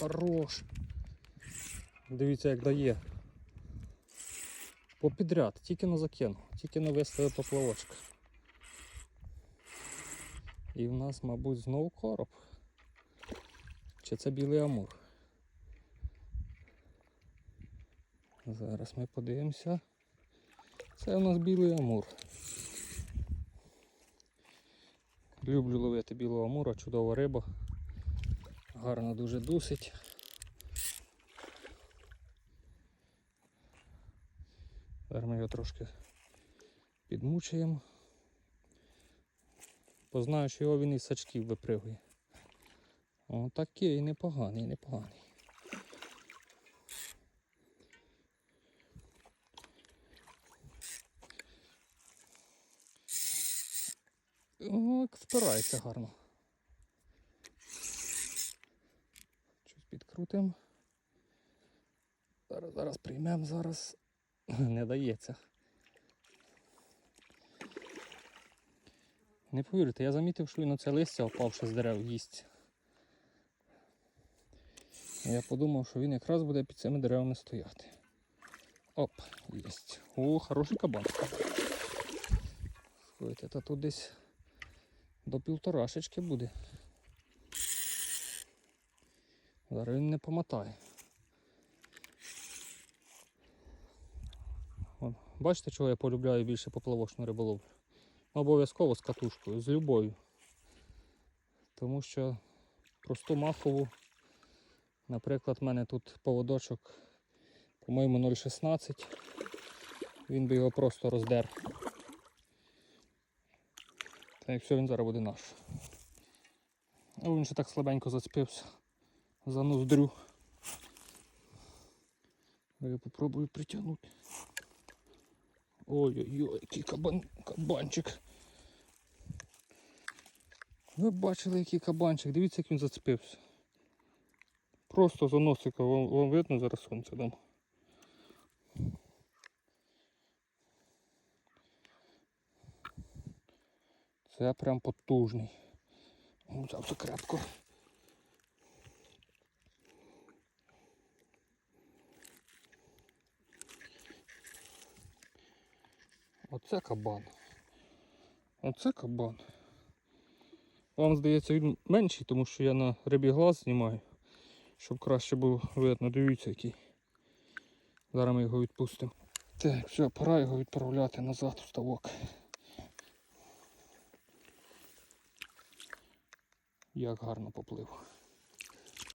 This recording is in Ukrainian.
хорош. Дивіться, як дає. Попідряд, тільки на закину, тільки на виставив поплавочка. І в нас, мабуть, знову короб. Чи це білий амур? Зараз ми подивимося. Це у нас білий амур. Люблю ловити білого амура, чудова риба. Гарно дуже дусить. Зараз ми його трошки підмучуємо. Бо знаю, що його він із сачків випригує. О, такий непоганий, непоганий. О, впирається гарно. Щось. Зараз, зараз приймемо, зараз не дається. Не повірите, я замітив, що він оце листя опавши з дерев їсть. Я подумав, що він якраз буде під цими деревами стояти. Оп, єсть. О, хороший кабан. Слухайте, та тут десь до півторашечки буде. Зараз він не помотає. От, Бачите, чого я полюбляю більше поплавочну риболовлю? Обов'язково з катушкою, з любою. Тому що просту махову, наприклад, в мене тут поводочок, по-моєму, 0,16. Він би його просто роздер. Та як все, він зараз буде наш. А він ще так слабенько зацепився за ноздрю. Я попробую притягнути. Ой-ой-ой, який кабан, кабанчик. Ви бачили, який кабанчик, дивіться, як він зацепився. Просто за носика, вам, вам видно зараз сонце дам. Це прям потужний. Взяв це Оце кабан. Оце кабан. Вам здається він менший, тому що я на рибі глаз знімаю, щоб краще було видно. Дивіться який. Зараз ми його відпустимо. Так, все, пора його відправляти назад в ставок. Як гарно поплив.